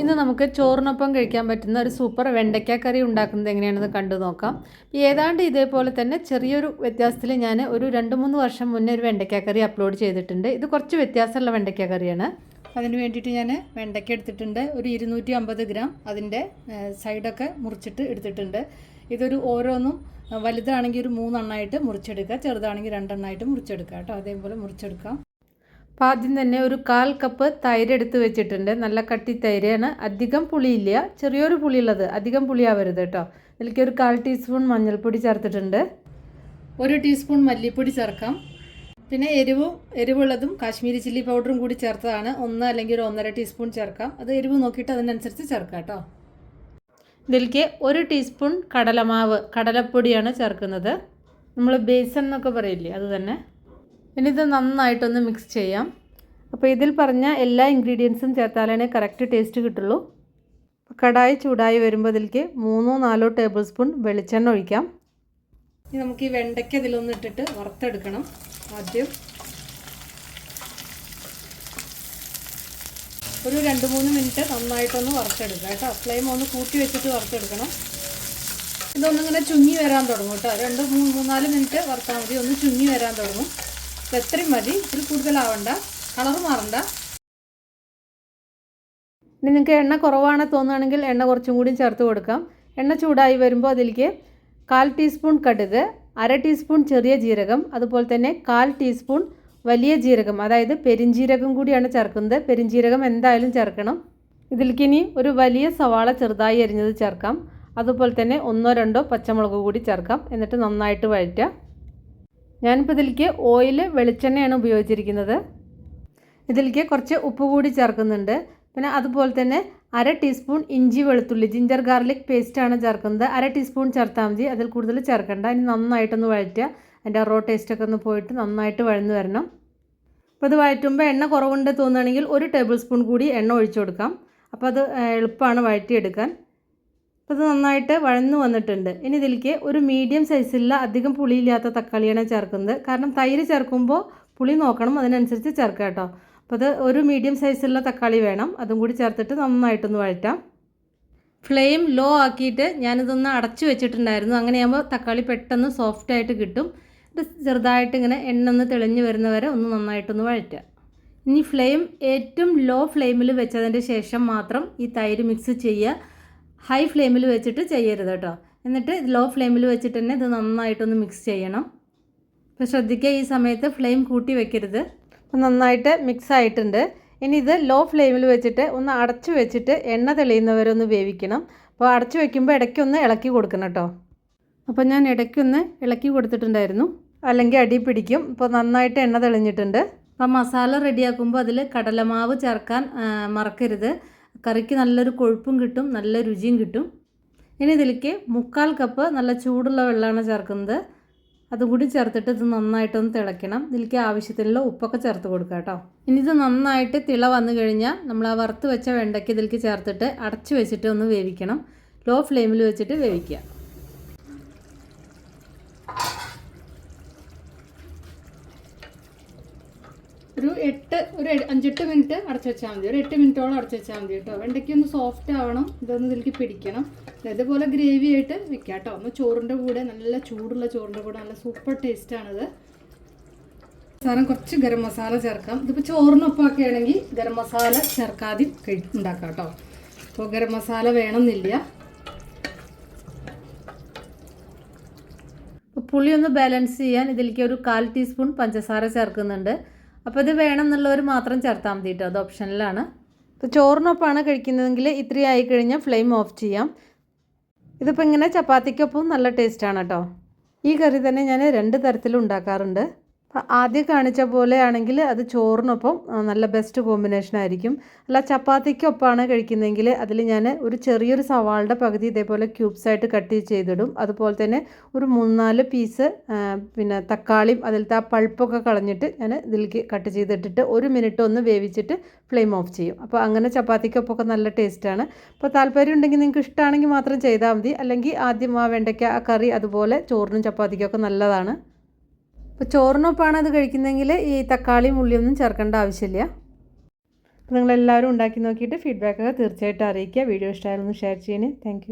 ഇന്ന് നമുക്ക് ചോറിനൊപ്പം കഴിക്കാൻ പറ്റുന്ന ഒരു സൂപ്പർ വെണ്ടയ്ക്ക കറി ഉണ്ടാക്കുന്നത് എങ്ങനെയാണെന്ന് കണ്ടു നോക്കാം. ഏതാണ്ട് ഇതേപോലെ തന്നെ ചെറിയൊരു വ്യത്യാസത്തിൽ ഞാൻ ഒരു രണ്ട് മൂന്ന് വർഷം മുന്നേ ഒരു വെണ്ടയ്ക്ക കറി അപ്ലോഡ് ചെയ്തിട്ടുണ്ട്. ഇത് കുറച്ച് വ്യത്യാസമുള്ള വെണ്ടയ്ക്ക കറിയാണ്. അതിന് വേണ്ടിയിട്ട് ഞാൻ വെണ്ടയ്ക്ക എടുത്തിട്ടുണ്ട്. ഒരു ഇരുന്നൂറ്റി അമ്പത് ഗ്രാം അതിന്റെ സൈഡൊക്കെ മുറിച്ചിട്ട് എടുത്തിട്ടുണ്ട്. ഇതൊരു ഓരോന്നും വലുതാണെങ്കിൽ ഒരു മൂന്നെണ്ണമായിട്ട് മുറിച്ചെടുക്കുക ചെറുതാണെങ്കിൽ രണ്ടെണ്ണമായിട്ട് മുറിച്ചെടുക്കുക കേട്ടോ. അതേപോലെ മുറിച്ചെടുക്കാം. അപ്പോൾ ആദ്യം തന്നെ ഒരു കാൽ കപ്പ് തൈര് എടുത്ത് വെച്ചിട്ടുണ്ട്. നല്ല കട്ടി തൈരാണ്. അധികം പുളിയില്ല. ചെറിയൊരു പുളിയുള്ളത്. അധികം പുളിയാവരുത് കേട്ടോ. ഇതിലേക്ക് ഒരു കാൽ ടീസ്പൂൺ മഞ്ഞൾപ്പൊടി ചേർത്തിട്ടുണ്ട്. ഒരു ടീസ്പൂൺ മല്ലിപ്പൊടി ചേർക്കാം. പിന്നെ എരിവും എരിവുള്ളതും കാശ്മീരി ചില്ലി പൗഡറും കൂടി ചേർത്തതാണ്. ഒന്ന് അല്ലെങ്കിൽ ഒരു ഒന്നര ടീസ്പൂൺ ചേർക്കാം. അത് എരിവ് നോക്കിയിട്ട് അതിനനുസരിച്ച് ചേർക്കാം കേട്ടോ. ഇതിലേക്ക് ഒരു ടീസ്പൂൺ കടലമാവ് കടലപ്പൊടിയാണ് ചേർക്കുന്നത്. നമ്മൾ ബേസൺ എന്നൊക്കെ പറയില്ലേ അത് തന്നെ. ഇനി ഇത് നന്നായിട്ടൊന്ന് മിക്സ് ചെയ്യാം. അപ്പോൾ ഇതിൽ പറഞ്ഞ എല്ലാ ഇൻഗ്രീഡിയൻസും ചേർത്താലേ കറക്റ്റ് ടേസ്റ്റ് കിട്ടുള്ളൂ. കടായി ചൂടായി വരുമ്പോൾ ഇതിലേക്ക് മൂന്നോ നാലോ ടേബിൾ സ്പൂൺ വെളിച്ചെണ്ണ ഒഴിക്കാം. ഇനി നമുക്ക് ഈ വെണ്ടയ്ക്ക ഇതിലൊന്ന് ഇട്ടിട്ട് വറുത്തെടുക്കണം ആദ്യം. ഒരു രണ്ട് മൂന്ന് മിനിറ്റ് നന്നായിട്ടൊന്ന് വറുത്തെടുക്കുക കേട്ടോ. ഫ്ലെയിം ഒന്ന് കൂട്ടി വെച്ചിട്ട് വറുത്തെടുക്കണം. ഇതൊന്നിങ്ങനെ ചുങ്ങി വരാൻ തുടങ്ങും കേട്ടോ. രണ്ട് മൂന്ന് മൂന്നാൽ മിനിറ്റ് വറുത്താൽ മതി. ഒന്ന് ചുങ്ങി വരാൻ തുടങ്ങും. ഇത് എത്രയും മതി. ഇതിൽ കൂടുതലാവണ്ട. കളർ മാറണ്ട. ഇനി നിങ്ങൾക്ക് എണ്ണ കുറവാണ് തോന്നുകയാണെങ്കിൽ എണ്ണ കുറച്ചും കൂടി ചേർത്ത് കൊടുക്കാം. എണ്ണ ചൂടായി വരുമ്പോൾ അതിലേക്ക് കാൽ ടീസ്പൂൺ കടുക് അര ടീസ്പൂൺ ചെറിയ ജീരകം അതുപോലെ തന്നെ കാൽ ടീസ്പൂൺ വലിയ ജീരകം അതായത് പെരിഞ്ജീരകം കൂടിയാണ് ചേർക്കുന്നത്. പെരിഞ്ജീരകം എന്തായാലും ചേർക്കണം. ഇതിലേക്ക് ഇനി ഒരു വലിയ സവാള ചെറുതായി അരിഞ്ഞത് ചേർക്കാം. അതുപോലെ തന്നെ ഒന്നോ രണ്ടോ പച്ചമുളക് കൂടി ചേർക്കാം. എന്നിട്ട് നന്നായിട്ട് വഴറ്റുക. ഞാനിപ്പോൾ ഇതിലേക്ക് ഓയിൽ വെളിച്ചെണ്ണയാണ് ഉപയോഗിച്ചിരിക്കുന്നത്. ഇതിലേക്ക് കുറച്ച് ഉപ്പ് കൂടി ചേർക്കുന്നുണ്ട്. പിന്നെ അതുപോലെ തന്നെ അര ടീസ്പൂൺ ഇഞ്ചി വെളുത്തുള്ളി ജിഞ്ചർ ഗാർലിക് പേസ്റ്റാണ് ചേർക്കുന്നത്. അര ടീസ്പൂൺ ചേർത്താൽ മതി. അതിൽ കൂടുതൽ ചേർക്കേണ്ട. ഇനി നന്നായിട്ടൊന്ന് വഴറ്റുക. അതിന്റെ റോ ടേസ്റ്റൊക്കെ ഒന്ന് പോയിട്ട് നന്നായിട്ട് വഴന്ന് വരണം. അപ്പോൾ ഇത് വഴറ്റുമ്പോൾ എണ്ണ കുറവുണ്ട് തോന്നുകയാണെങ്കിൽ ഒരു ടേബിൾ സ്പൂൺ കൂടി എണ്ണ ഒഴിച്ചു കൊടുക്കാം. അപ്പോൾ അത് എളുപ്പമാണ് വഴറ്റിയെടുക്കാൻ. അപ്പോൾ ഇത് നന്നായിട്ട് വഴന്നു വന്നിട്ടുണ്ട്. ഇനി ഇതിലേക്ക് ഒരു മീഡിയം സൈസിലുള്ള അധികം പുളിയില്ലാത്ത തക്കാളിയാണ് ചേർക്കുന്നത്. കാരണം തൈര് ചേർക്കുമ്പോൾ പുളി നോക്കണം അതിനനുസരിച്ച് ചേർക്കുക കേട്ടോ. അപ്പോൾ അത് ഒരു മീഡിയം സൈസിലുള്ള തക്കാളി വേണം. അതും കൂടി ചേർത്തിട്ട് നന്നായിട്ടൊന്ന് വഴറ്റാം. ഫ്ലെയിം ലോ ആക്കിയിട്ട് ഞാനിതൊന്ന് അടച്ചു വെച്ചിട്ടുണ്ടായിരുന്നു. അങ്ങനെയാകുമ്പോൾ തക്കാളി പെട്ടെന്ന് സോഫ്റ്റ് ആയിട്ട് കിട്ടും. ഇത് ചെറുതായിട്ട് ഇങ്ങനെ എണ്ണ ഒന്ന് തെളിഞ്ഞ് വരുന്നവരെ ഒന്ന് നന്നായിട്ടൊന്ന് വഴറ്റുക. ഇനി ഫ്ലെയിം ഏറ്റവും ലോ ഫ്ലെയിമിൽ വെച്ചതിന്റെ ശേഷം മാത്രം ഈ തൈര് മിക്സ് ചെയ്യുക. ഹൈ ഫ്ലെയിമിൽ വെച്ചിട്ട് ചെയ്യരുത് കേട്ടോ. എന്നിട്ട് ലോ ഫ്ലെയിമിൽ വെച്ചിട്ട് തന്നെ ഇത് നന്നായിട്ടൊന്ന് മിക്സ് ചെയ്യണം. അപ്പോൾ ശ്രദ്ധിക്കുക ഈ സമയത്ത് ഫ്ലെയിം കൂട്ടി വെക്കരുത്. നന്നായിട്ട് മിക്സ് ആയിട്ടുണ്ട്. ഇനി ഇത് ലോ ഫ്ലെയിമിൽ വെച്ചിട്ട് ഒന്ന് അടച്ചു വെച്ചിട്ട് എണ്ണ തെളിയുന്നവരെ ഒന്ന് വേവിക്കണം. അപ്പോൾ അടച്ചു വെക്കുമ്പോൾ ഇടയ്ക്കൊന്ന് ഇളക്കി കൊടുക്കണം കേട്ടോ. അപ്പോൾ ഞാൻ ഇടയ്ക്കൊന്ന് ഇളക്കി കൊടുത്തിട്ടുണ്ടായിരുന്നു. അല്ലെങ്കിൽ അടി പിടിക്കും. ഇപ്പോൾ നന്നായിട്ട് എണ്ണ തെളിഞ്ഞിട്ടുണ്ട്. അപ്പോൾ മസാല റെഡിയാക്കുമ്പോൾ അതിൽ കടലമാവ് ചേർക്കാൻ മറക്കരുത്. കറിക്ക് നല്ലൊരു കൊഴുപ്പും കിട്ടും നല്ല രുചിയും കിട്ടും. ഇനി ഇതിലേക്ക് മുക്കാൽ കപ്പ് നല്ല ചൂടുള്ള വെള്ളമാണ് ചേർക്കുന്നത്. അതും കൂടി ചേർത്തിട്ട് ഇത് നന്നായിട്ടൊന്ന് തിളയ്ക്കണം. ഇതിലേക്ക് ആവശ്യത്തിനുള്ള ഉപ്പൊക്കെ ചേർത്ത് കൊടുക്കുക കേട്ടോ. ഇനി ഇത് നന്നായിട്ട് തിള വന്നു കഴിഞ്ഞാൽ നമ്മൾ ആ വറുത്ത് വെച്ച വെണ്ടയ്ക്ക് ഇതിലേക്ക് ചേർത്തിട്ട് അടച്ചു വെച്ചിട്ട് ഒന്ന് വേവിക്കണം. ലോ ഫ്ലെയിമിൽ വെച്ചിട്ട് വേവിക്കുക. ഒരു എട്ട് ഒരു അഞ്ചെട്ട് മിനിറ്റ് അടച്ചു വെച്ചാൽ മതി. ഒരു എട്ട് മിനിറ്റോളം അടച്ചു വെച്ചാൽ മതി കേട്ടോ. വെണ്ടയ്ക്ക് ഒന്ന് സോഫ്റ്റ് ആവണം. ഇതൊന്ന് ഇതിലേക്ക് പിടിക്കണം. ഇതുപോലെ ഗ്രേവി ആയിട്ട് വെക്കാം കേട്ടോ. ഒന്ന് ചോറിന്റെ കൂടെ നല്ല ചൂടുള്ള ചോറിന്റെ കൂടെ നല്ല സൂപ്പർ ടേസ്റ്റാണിത് സാധനം കുറച്ച് ഗരം മസാല ചേർക്കാം. ഇതിപ്പോൾ ചോറിനൊപ്പം ഒക്കെ ആണെങ്കിൽ ഗരം മസാല ചേർക്കാതെ ഉണ്ടാക്കാം കേട്ടോ. അപ്പോൾ ഗരം മസാല വേണമെന്നില്ല. പുളി ഒന്ന് ബാലൻസ് ചെയ്യാൻ ഇതിലേക്ക് ഒരു കാൽ ടീസ്പൂൺ പഞ്ചസാര ചേർക്കുന്നുണ്ട്. അപ്പോൾ ഇത് വേണം എന്നുള്ളവർ മാത്രം ചേർത്താൽ മതി കേട്ടോ അത് ഓപ്ഷനിലാണ്. ഇപ്പോൾ ചോറിനൊപ്പമാണ് കഴിക്കുന്നതെങ്കിൽ ഇത്രയും ആയി കഴിഞ്ഞാൽ ഫ്ലെയിം ഓഫ് ചെയ്യാം. ഇതിപ്പോൾ ഇങ്ങനെ ചപ്പാത്തിക്കൊപ്പം നല്ല ടേസ്റ്റാണ് കേട്ടോ ഈ കറി തന്നെ ഞാൻ രണ്ട് തരത്തിൽ ഉണ്ടാക്കാറുണ്ട്. ആദ്യം കാണിച്ച പോലെ ആണെങ്കിൽ അത് ചോറിനൊപ്പം നല്ല ബെസ്റ്റ് കോമ്പിനേഷൻ ആയിരിക്കും. അല്ല ചപ്പാത്തിക്കൊപ്പമാണ് കഴിക്കുന്നതെങ്കിൽ അതിൽ ഞാൻ ഒരു ചെറിയൊരു സവാളുടെ പകുതി ഇതേപോലെ ക്യൂബ്സ് ആയിട്ട് കട്ട് ചെയ്തിടും. അതുപോലെ തന്നെ ഒരു മൂന്നാൽ പീസ് പിന്നെ തക്കാളിയും അതിലത്തെ ആ പൾപ്പൊക്കെ കളഞ്ഞിട്ട് ഞാൻ ഇതിലേക്ക് കട്ട് ചെയ്തിട്ടിട്ട് ഒരു മിനിറ്റ് ഒന്ന് വേവിച്ചിട്ട് ഫ്ലെയിം ഓഫ് ചെയ്യും. അപ്പോൾ അങ്ങനെ ചപ്പാത്തിക്കൊപ്പമൊക്കെ നല്ല ടേസ്റ്റാണ് അപ്പോൾ താല്പര്യം ഉണ്ടെങ്കിൽ നിങ്ങൾക്ക് ഇഷ്ടമാണെങ്കിൽ മാത്രം ചെയ്താൽ മതി. അല്ലെങ്കിൽ ആദ്യം ആ വെണ്ടയ്ക്ക ആ കറി അതുപോലെ ചോറിനും ചപ്പാത്തിക്കൊക്കെ നല്ലതാണ്. അപ്പോൾ ചോറിനൊപ്പമാണ് അത് കഴിക്കുന്നതെങ്കിൽ ഈ തക്കാളിയും ഉള്ളിയൊന്നും ചേർക്കേണ്ട ആവശ്യമില്ല. അപ്പോൾ നിങ്ങളെല്ലാവരും ഉണ്ടാക്കി നോക്കിയിട്ട് ഫീഡ്ബാക്കൊക്കെ തീർച്ചയായിട്ടും അറിയിക്കുക. വീഡിയോ ഇഷ്ടമായാലൊന്ന് ഷെയർ ചെയ്യണേ. താങ്ക്